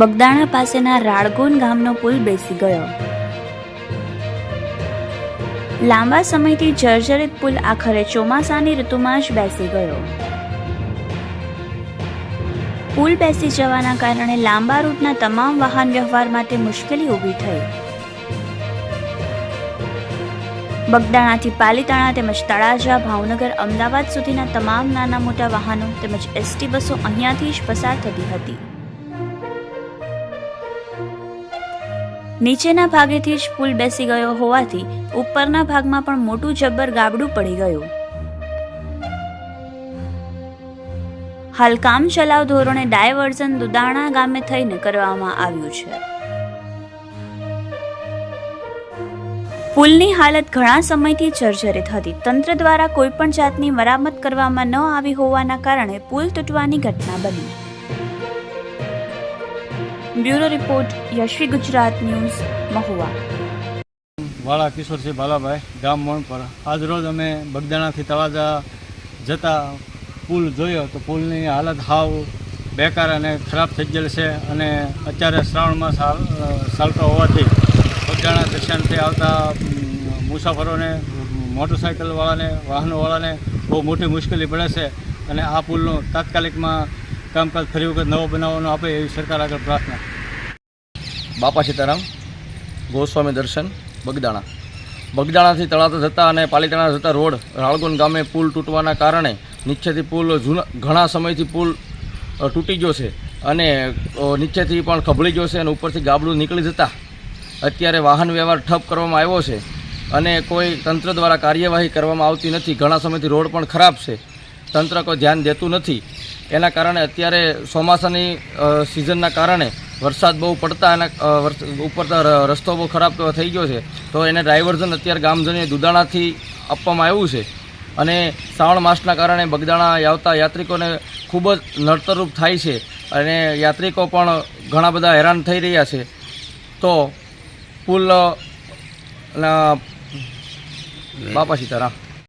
બગદાણા પાસેના રાળગોન ગામનો પુલ બેસી ગયો. લાંબા સમયથી જર્જરિત પુલ આખરે ચોમાસાની ઋતુમાં જ બેસી ગયો. પુલ બેસી જવાના કારણે લાંબા રૂટના તમામ વાહન વ્યવહાર માટે મુશ્કેલી ઊભી થઈ. બગદાણાથી પાલીતાણા તેમજ તળાજા, ભાવનગર, અમદાવાદ સુધીના તમામ નાના મોટા વાહનો તેમજ એસટી બસો અહીંયાથી જ પસાર થતી હતી. નીચેના ભાગેથી જ પુલ બેસી ગયો હોવાથી ઉપરના ભાગમાં પણ મોટું જબ્બર ગાબડું પડી ગયું. હાલ કામ ચલાવ ધોરણે ડાયવર્ઝન દુદાણા ગામે થઈને કરવામાં આવ્યું છે. પુલની હાલત ઘણા સમયથી જર્જરિત હતી. તંત્ર દ્વારા કોઈપણ જાતની મરામત કરવામાં ન આવી હોવાના કારણે પુલ તૂટવાની ઘટના બની. Bureau report, Yashvi Gujarat news, Mahuva. વાળા કિશોરસિંહ ભાલાભાઈ ગામ મણપર. આજરોજ અમે બગદાણાથી તળાજા જતા પુલ જોયો તો પુલની હાલત હાવ બેકાર અને ખરાબ થઈ ગયેલ છે અને અત્યારે શ્રાવણ માસ ચાલતો હોવાથી બગદાણા દર્શનથી આવતા મુસાફરોને મોટરસાઇકલવાળાને વાહનોવાળાને બહુ મોટી મુશ્કેલી પડે છે અને આ પુલનું તાત્કાલિકમાં કામકાજ ફરી વખત નવો બનાવવાનો આપે એવી સરકાર આગળ પ્રાર્થના. બાપા સીતારામ, ગોસ્વામી દર્શન, બગદાણા. બગદાણાથી તળાતા જતા અને પાલીતાણા જતા રોડ, રાળગોન ગામે પુલ તૂટવાના કારણે નીચેથી પુલ જૂના, ઘણા સમયથી પુલ તૂટી ગયો છે અને નીચેથી પણ ખભળી ગયો છે અને ઉપરથી ગાબડું નીકળી જતા અત્યારે વાહન વ્યવહાર ઠપ કરવામાં આવ્યો છે અને કોઈ તંત્ર દ્વારા કાર્યવાહી કરવામાં આવતી નથી. ઘણા સમયથી રોડ પણ ખરાબ છે. તંત્ર કોઈ ધ્યાન દેતું નથી. એના કારણે અત્યારે ચોમાસાની સિઝનના કારણે વરસાદ બહુ પડતા અને ઉપર રસ્તો બહુ ખરાબ થઈ ગયો છે. તો એને ડ્રાઈવર્ઝન અત્યારે ગામજનીય દુદાણાથી આપવામાં આવ્યું છે. અને શ્રાવણ માસના કારણે બગદાણા આવતા યાત્રિકોને ખૂબ જ નડતરરૂપ થાય છે. અને યાત્રિકો પણ ઘણા બધા હેરાન થઈ રહ્યા છે. તો પુલ બાપા સીતારામ